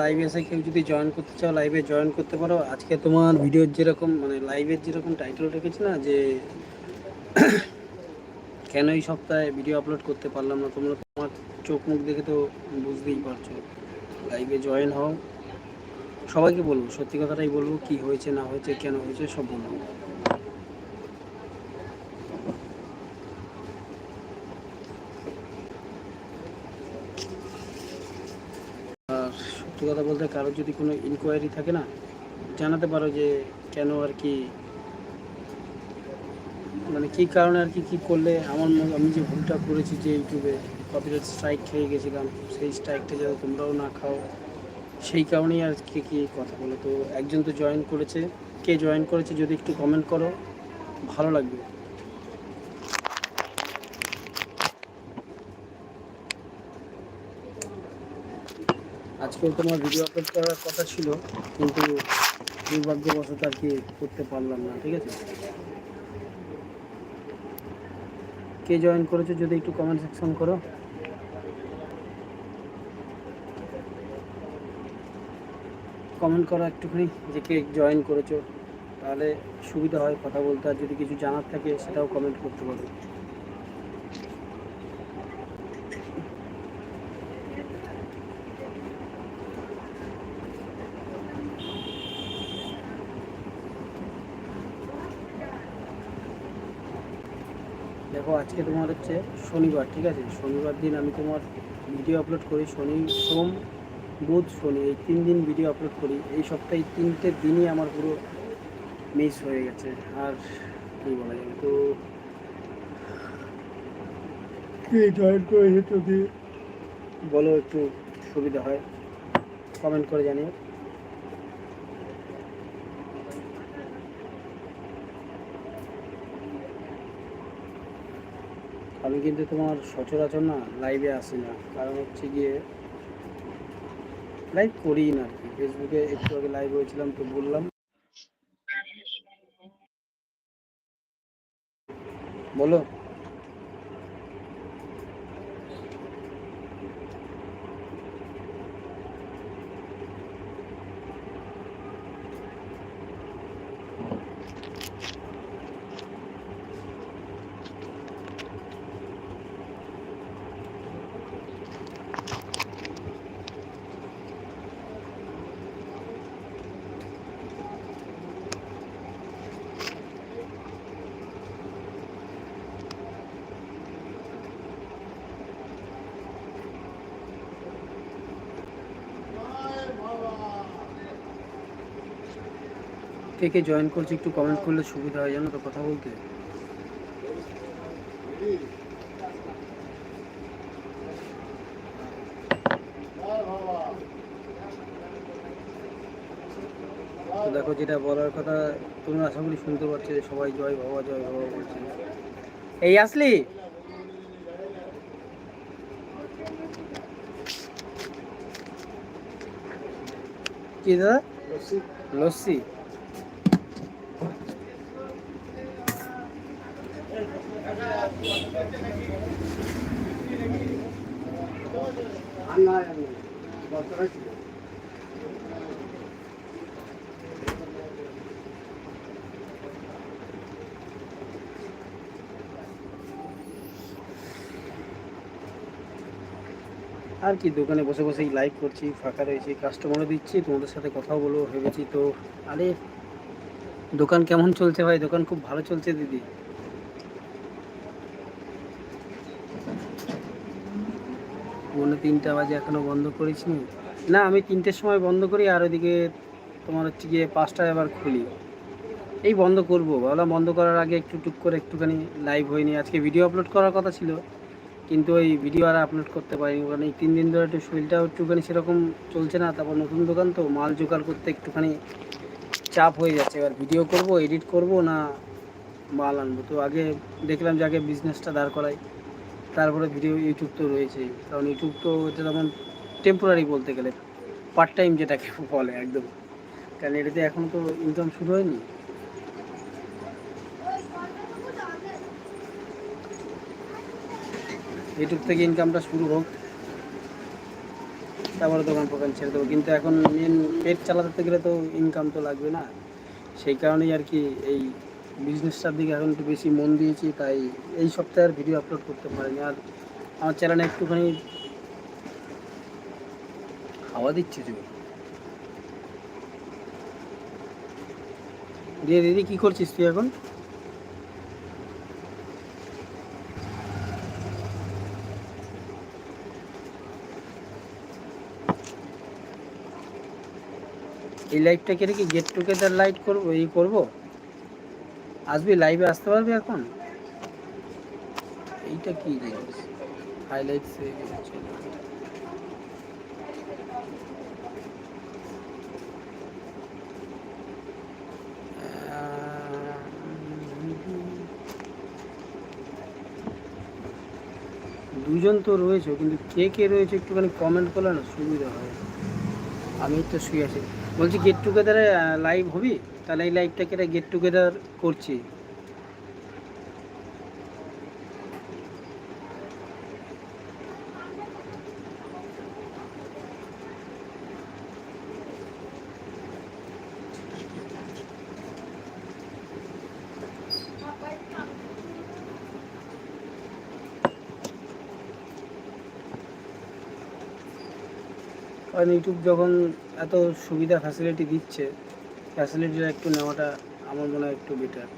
লাইভে এসে কেউ যদি জয়েন করতে চাও লাইভে জয়েন করতে পারো। আজকে তোমার ভিডিওর যেরকম মানে লাইভের যেরকম টাইটেল রেখেছি না, যে কেন এই সপ্তাহে ভিডিও আপলোড করতে পারলাম না, তোমরা তোমার চোখ মুখ দেখে তো বুঝতেই পারছ। লাইভে জয়েন হও। সবাইকে বলব, সত্যি কথাটাই বলব, কি হয়েছে, না হয়েছে, কেন হয়েছে, সব বলব আর সত্যি কথা বলতে কারোর যদি কোনো ইনকোয়ারি থাকে না, জানাতে পারো যে কেন আর কি মানে কী কারণে আর কি, কী করলে আমার আমি যে ভুলটা করেছি যে ইউটিউবে কপিরাইট স্ট্রাইক খেয়ে গেছিলাম, সেই স্ট্রাইকটা যাতে তোমরাও না খাও, সেই কারণেই আর কি কি কথা বলো। তো একজন তো জয়েন করেছে, কে জয়েন করেছে যদি একটু কমেন্ট করো, ভালো লাগবে। আজকেও তোমার ভিডিও আপলোড করার কথা ছিল, কিন্তু দুর্ভাগ্যবশত আর কি করতে পারলাম না, ঠিক আছে? কে জয়েন করেছ যদি একটু কমেন্ট সেকশন করো। কমেন্ট করো একটুখানি যে কে জয়েন করেছ, তাহলে সুবিধা হয় কথা বলতে, আর যদি কিছু জানার থাকে সেটাও কমেন্ট করতে পারো। দেখো আজকে তোমার হচ্ছে শনিবার ঠিক আছে? শনিবার দিন আমি তোমার ভিডিও আপলোড করি শনি সোম বুধ শনি এই তিন দিন ভিডিও আপলোড করি। এই সপ্তাহে তিনটে দিনই আমার পুরো মিস হয়ে গেছে। আর কী বলা যাবে তো জয়েন করে যদি বলো একটু সুবিধা হয়। কমেন্ট করে জানিও। আমি কিন্তু তোমার সচরাচর না লাইভে আসি না। কারণ হচ্ছে গিয়ে লাইভ করি না আর কি। ফেসবুকে একটু আগে লাইভ হয়েছিলাম তো বললাম। বলো। কে কে জয়েন করছে একটু কমেন্ট করলে সুবিধা হয়, জানো তো কথা বলতে। দেখো যেটা বলার কথা, তোমরা আশা করি শুনতে পাচ্ছ সবাই জয় বাবা জয় বাবা বলছে। এই আসলি? কি দাদা? লস্যি? আর কি, দোকানে বসে বসেই লাইভ করছি, ফাঁকা রয়েছি কাস্টমারও দিচ্ছি, তোমাদের সাথে কথাও বলব, ভেবেছি তো। আরে, দোকান কেমন চলছে ভাই? দোকান খুব ভালো চলছে দিদি। মনে তিনটা বাজে এখনও বন্ধ করেছি না, আমি তিনটের সময় বন্ধ করি আর ওইদিকে তোমার হচ্ছে গিয়ে পাঁচটায় আবার খুলি। এই বন্ধ করব। ভাবলাম বন্ধ করার আগে একটু টুক করে একটুখানি লাইভ হয়নি। আজকে ভিডিও আপলোড করার কথা ছিল, কিন্তু ওই ভিডিও আর আপলোড করতে পারিনি। কারণ এই তিন দিন ধরে একটু শরীরটাও একটুখানি সেরকম চলছে না, তারপর নতুন দোকান তো, মাল জোগাড় করতে একটুখানি চাপ হয়ে যাচ্ছে। এবার ভিডিও করব এডিট করব না মাল আনব? তো আগে দেখলাম যে আগে বিজনেসটা দাঁড় করাই তারপরে ভিডিও ইউটিউব তো রয়েছেই। কারণ ইউটিউব তো এটা তেমন টেম্পোরারি বলতে গেলে পার্ট টাইম যেটাকে বলে একদম। কারণ এটাতে এখন তো ইনকাম শুরু হয়নি। ইউটিউব থেকে ইনকামটা শুরু হোক। তারপরে দোকান ফোকান ছেড়ে দেবো। কিন্তু এখন মেন পেট চালাতে গেলে তো ইনকাম তো লাগবে না। সেই কারণেই আর কি এই বিজনেসটার দিকে এখন একটু বেশি মন দিয়েছি, তাই এই সপ্তাহে আর ভিডিও আপলোড করতে পারিনি। আর আমার চ্যানেলে একটুখানি হাওয়া দিচ্ছে তুমি দিয়ে দিদি, কি করছিস তুই এখন? এই লাইভটা কেটে কি গেট টুগেদার লাইট করব এই করব? আসবি লাইভে আসতে পারবি এখন? এইটা কি জিনিস হাইলাইটস দুজন তো রয়েছে, কিন্তু কে কে রয়েছে একটুখানি কমেন্ট করলে না সুবিধা হয়। আমি তো শুয়ে আছি। বলছি গেট টুগেদারে লাইভ হবি? তাহলে এই লাইভটাকে গেট টুগেদার করছি। কারণ ইউটিউব যখন এত সুবিধা ফ্যাসিলিটি দিচ্ছে ফ্যাসিলিটিটা একটু নেওয়াটা আমার মনে হয় একটু বেটার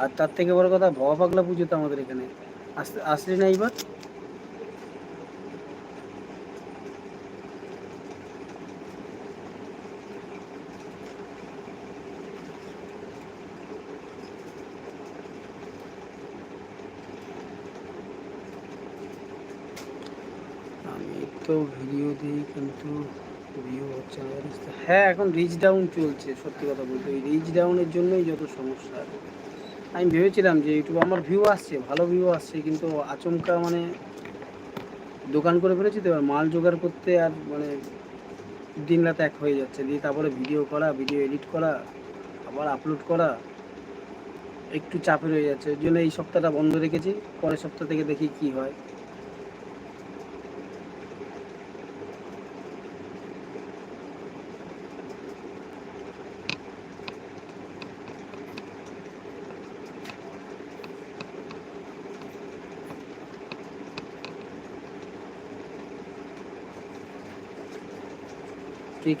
আর তার থেকে বড় কথা ভবা পাগলা পুজো তো আমাদের এখানে। আসলে না এইবার আমি তো ভিডিও দিই, কিন্তু ভিউ হচ্ছে না। জানিস তো? হ্যাঁ এখন রিচ ডাউন চলছে, সত্যি কথা বলতে। ওই রিচ ডাউনের জন্যই যত সমস্যা। আমি ভেবেছিলাম যে ইউটিউব আমার ভিউ আসছে, ভালো ভিউ আসছে, কিন্তু আচমকা মানে দোকান করে ফেলেছি তো, এবার মাল জোগাড় করতে আর মানে দিন রাত এক হয়ে যাচ্ছে। দিয়ে তারপরে ভিডিও করা ভিডিও এডিট করা, আবার আপলোড করা, একটু চাপের হয়ে যাচ্ছে। ওই জন্য এই সপ্তাহটা বন্ধ রেখেছি, পরের সপ্তাহ থেকে দেখি কি হয়।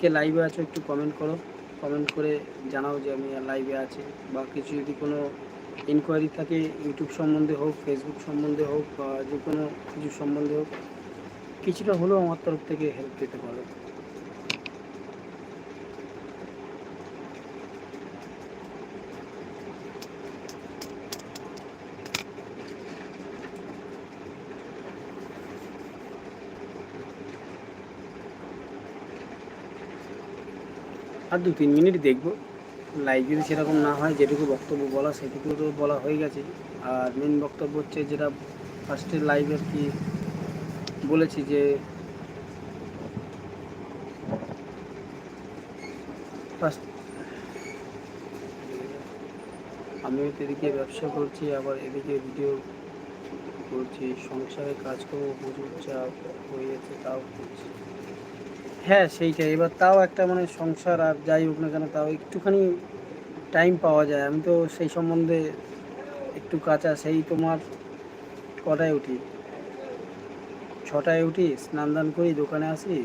কে লাইভে আছো একটু কমেন্ট করো। কমেন্ট করে জানাও যে আমি লাইভে আছি বা কিছু যদি কোনো ইনকোয়ারি থাকে ইউটিউব সম্বন্ধে হোক ফেসবুক সম্বন্ধে হোক বা যে কোনো কিছু সম্বন্ধে হোক, কিছুটা হলেও আমার তরফ থেকে হেল্প পেতে পারো। আর দু তিন মিনিট দেখব। লাইভ যদি সেরকম না হয়, যেটুকু বক্তব্য বলা সেটুকু তো বলা হয়ে গেছে। আর মেন বক্তব্য হচ্ছে যেটা ফার্স্টের লাইভ আর কি বলেছি যে ফার্স্ট আমিও তো এদিকে ব্যবসা করছি, আবার এদিকে ভিডিও করছি, সংসারে কাজ করব প্রচুর চাপ হয়ে যাচ্ছে তাও করছি। হ্যাঁ সেইটাই। এবার তাও একটা মানে সংসার আর যাই হোক না কেন, তাও একটুখানি টাইম পাওয়া যায়। আমি তো সেই সম্বন্ধে একটু কাঁচা, সেই তোমার কটায় উঠি? ছটায় উঠি, স্নান দান করি, দোকানে আসি।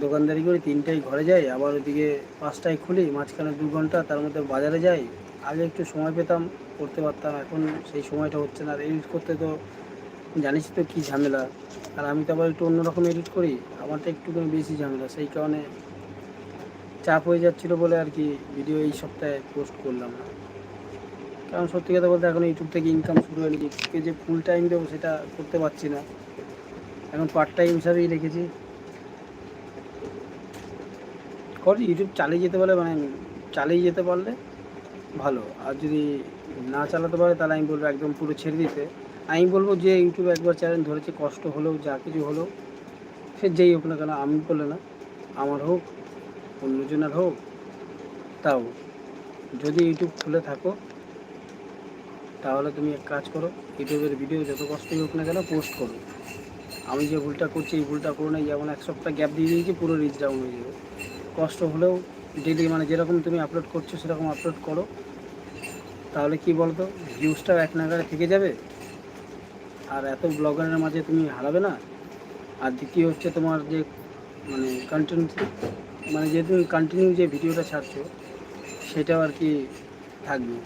দোকানদারি করি, তিনটায় ঘরে যাই, আবার ওইদিকে পাঁচটায় খুলি, মাঝখানে দু ঘণ্টা, তার মধ্যে বাজারে যাই। আগে একটু সময় পেতাম, করতে পারতাম, এখন সেই সময়টা হচ্ছে না। আর এডিট করতে তো জানিস তো কী ঝামেলা। আর আমি তো আবার একটু অন্যরকম এডিট করি আমার আমারটা একটুখানি বেশি ঝামেলা, সেই কারণে চাপ হয়ে যাচ্ছিল বলে আর কি ভিডিও এই সপ্তাহে পোস্ট করলাম না। কারণ সত্যি কথা বলতে এখন ইউটিউব থেকে ইনকাম শুরু হয়নি ইউটিউবকে যে ফুল টাইম দেবো সেটা করতে পারছি না। এখন পার্ট টাইম হিসাবেই রেখেছি। কর ইউটিউব চালিয়ে যেতে পারলে মানে চালিয়ে যেতে পারলে ভালো, আর যদি না চালাতে পারে তাহলে আমি বলব একদম পুরো ছেড়ে দিতে। আমি বলব যে ইউটিউব একবার চ্যানেল ধরেছে, কষ্ট হলেও যা কিছু হলেও সে যেই হোক না কেন, আমি বলে না, আমার হোক, অন্যজনের হোক, তাও যদি ইউটিউব খুলে থাকো, তাহলে তুমি এক কাজ করো, ইউটিউবের ভিডিও যত কষ্টই হোক না কেন পোস্ট করো। আমি যে ভুলটা করছি, এই ভুলটা করো না যেমন এক সপ্তাহ গ্যাপ দিয়ে দিয়েছি, পুরো রিচ ডাউন হয়ে যাবে। কষ্ট হলেও ডেলি মানে যেরকম তুমি আপলোড করছ, সেরকম আপলোড করো। তাহলে কি বলতো ভিউজটাও এক নাগারে থেকে যাবে আর এত ব্লগারের মাঝে তুমি হারাবে না। আর দ্বিতীয় হচ্ছে তোমার যে মানে কন্টিনিউ মানে যে তুমি কন্টিনিউ যে ভিডিওটা ছাড়ছো, সেটাও আর কি থাকবে।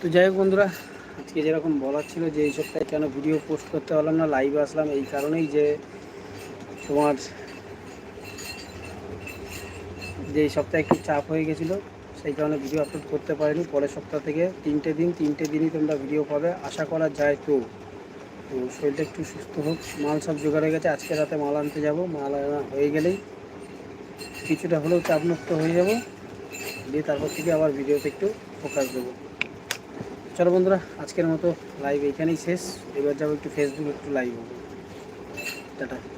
তো যাই হোক বন্ধুরা, আজকে যেরকম বলার ছিল যে এই সপ্তাহে কেন ভিডিও পোস্ট করতে পারলাম না লাইভে আসলাম, এই কারণেই যে তোমার যে এই সপ্তাহে একটু চাপ হয়ে গেছিল সেই কারণে ভিডিও আপলোড করতে পারিনি। পরের সপ্তাহ থেকে তিনটে দিন, তিনটে দিনই তোমরা ভিডিও পাবে। আশা করা যায় তো। তো শরীরটা একটু সুস্থ হোক। মাল সব জোগাড় হয়ে গেছে। আজকে রাতে মাল আনতে যাব। মাল আনা হয়ে গেলেই কিছুটা হলেও চাপমুক্ত হয়ে যাব। দিয়ে তারপর থেকে আবার ভিডিওতে একটু ফোকাস দেবো। চলো বন্ধুরা, আজকের মতো লাইভ এখানেই শেষ। এবার যাব একটু ফেসবুক একটু লাইভ হব টাটা।